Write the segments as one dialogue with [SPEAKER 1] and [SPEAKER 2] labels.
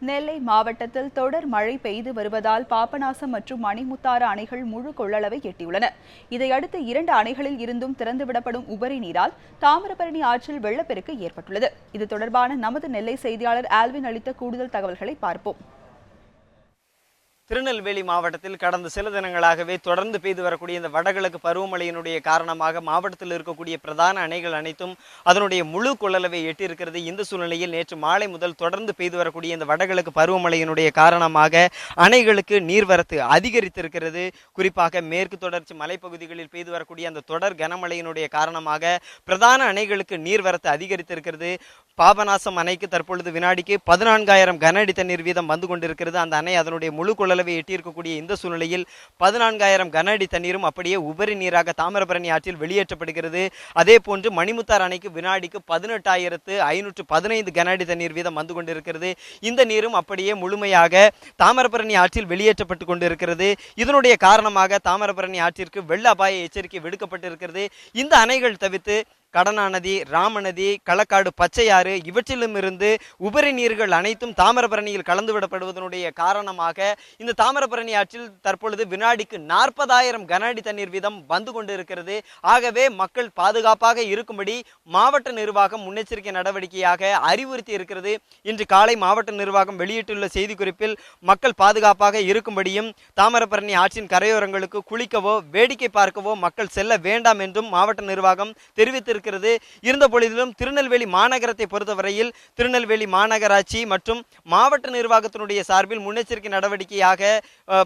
[SPEAKER 1] நெல்லை மாவட்டத்தில் தொடர் மழை பெய்து வருவதால் பாபநாசம் மற்றும் மணிமுத்தாறு அணைகள் முழு கொள்ளளவை எட்டியுள்ளன. இதையடுத்து இரண்டு அணைகளில் இருந்தும் திறந்துவிடப்படும் உபரி நீரால் தாமிரபரணி ஆற்றில் வெள்ளப்பெருக்கு ஏற்பட்டுள்ளது. இது தொடர்பான நமது நெல்லை செய்தியாளர் ஆல்வின் அளித்த கூடுதல் தகவல்களை பார்ப்போம்.
[SPEAKER 2] திருநெல்வேலி மாவட்டத்தில் கடந்த சில தினங்களாகவே தொடர்ந்து பெய்து வரக்கூடிய இந்த வடகிழக்கு பருவமழையினுடைய காரணமாக மாவட்டத்தில் இருக்கக்கூடிய பிரதான அணைகள் அனைத்தும் அதனுடைய முழு கொள்ளளவை எட்டியிருக்கிறது. இந்த சூழ்நிலையில் நேற்று மாலை முதல் தொடர்ந்து பெய்து வரக்கூடிய இந்த வடகிழக்கு பருவமழையினுடைய காரணமாக அணைகளுக்கு நீர்வரத்து அதிகரித்திருக்கிறது. குறிப்பாக மேற்கு தொடர்ச்சி மலைப்பகுதிகளில் பெய்து வரக்கூடிய அந்த தொடர் கனமழையினுடைய காரணமாக பிரதான அணைகளுக்கு நீர்வரத்து அதிகரித்திருக்கிறது. பாபநாசம் அணைக்கு தற்பொழுது வினாடிக்கு பதினான்காயிரம் கன அடி தண்ணீர் வீதம் வந்து கொண்டிருக்கிறது. அந்த அணை அதனுடைய முழு கொள்ளளவை எட்டியிருக்கக்கூடிய இந்த சூழ்நிலையில் பதினான்காயிரம் கன அடி தண்ணீரும் அப்படியே உபரி நீராக தாமிரபரணி ஆற்றில் வெளியேற்றப்படுகிறது. அதே போன்று மணிமுத்தார் அணைக்கு வினாடிக்கு பதினெட்டாயிரத்து ஐநூற்று பதினைந்து கன அடி தண்ணீர் வீதம் வந்து கொண்டிருக்கிறது. இந்த நீரும் அப்படியே முழுமையாக தாமிரபரணி ஆற்றில் வெளியேற்றப்பட்டு கொண்டிருக்கிறது. இதனுடைய காரணமாக தாமிரபரணி ஆற்றிற்கு வெள்ள அபாய எச்சரிக்கை விடுக்கப்பட்டிருக்கிறது. இந்த அணைகள் தவிர்த்து கடனாநதி ராமநதி களக்காடு பச்சையாறு இவற்றிலுமிருந்து உபரி நீர்கள் அனைத்தும் தாமிரபரணியில் கலந்து விடப்படுவதனுடைய காரணமாக இந்த தாமிரபரணி ஆற்றில் தற்பொழுது வினாடிக்கு நாற்பதாயிரம் கன அடி தண்ணீர் வீதம் வந்து கொண்டிருக்கிறது. ஆகவே மக்கள் பாதுகாப்பாக இருக்கும்படி மாவட்ட நிர்வாகம் முன்னெச்சரிக்கை நடவடிக்கையாக அறிவுறுத்தி இருக்கிறது. இன்று காலை மாவட்ட நிர்வாகம் வெளியிட்டுள்ள செய்திக்குறிப்பில் மக்கள் பாதுகாப்பாக இருக்கும்படியும் தாமிரபரணி ஆற்றின் கரையோரங்களுக்கு குளிக்கவோ வேடிக்கை பார்க்கவோ மக்கள் செல்ல வேண்டாம் என்றும் மாவட்ட நிர்வாகம் தெரிவித்திருக்கிறது. இருந்த பொழுதிலும் திருநெல்வேலி மாநகரத்தை பொறுத்தவரையில் திருநெல்வேலி மாநகராட்சி மற்றும் மாவட்ட நிர்வாகத்தினுடைய சார்பில் முன்னெச்சரிக்கை நடவடிக்கையாக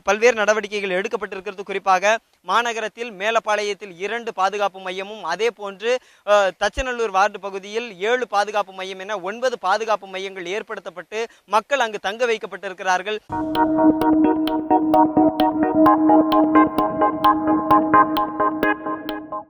[SPEAKER 2] பல்வேறு நடவடிக்கைகள் எடுக்கப்பட்டிருக்கிறது. குறிப்பாக மாநகரத்தில் மேலப்பாளையத்தில் இரண்டு பாதுகாப்பு மையமும் அதே போன்று தச்சநல்லூர் வார்டு பகுதியில் ஏழு பாதுகாப்பு மையம் என ஒன்பது பாதுகாப்பு மையங்கள் ஏற்படுத்தப்பட்டு மக்கள் அங்கு தங்க வைக்கப்பட்டிருக்கிறார்கள்.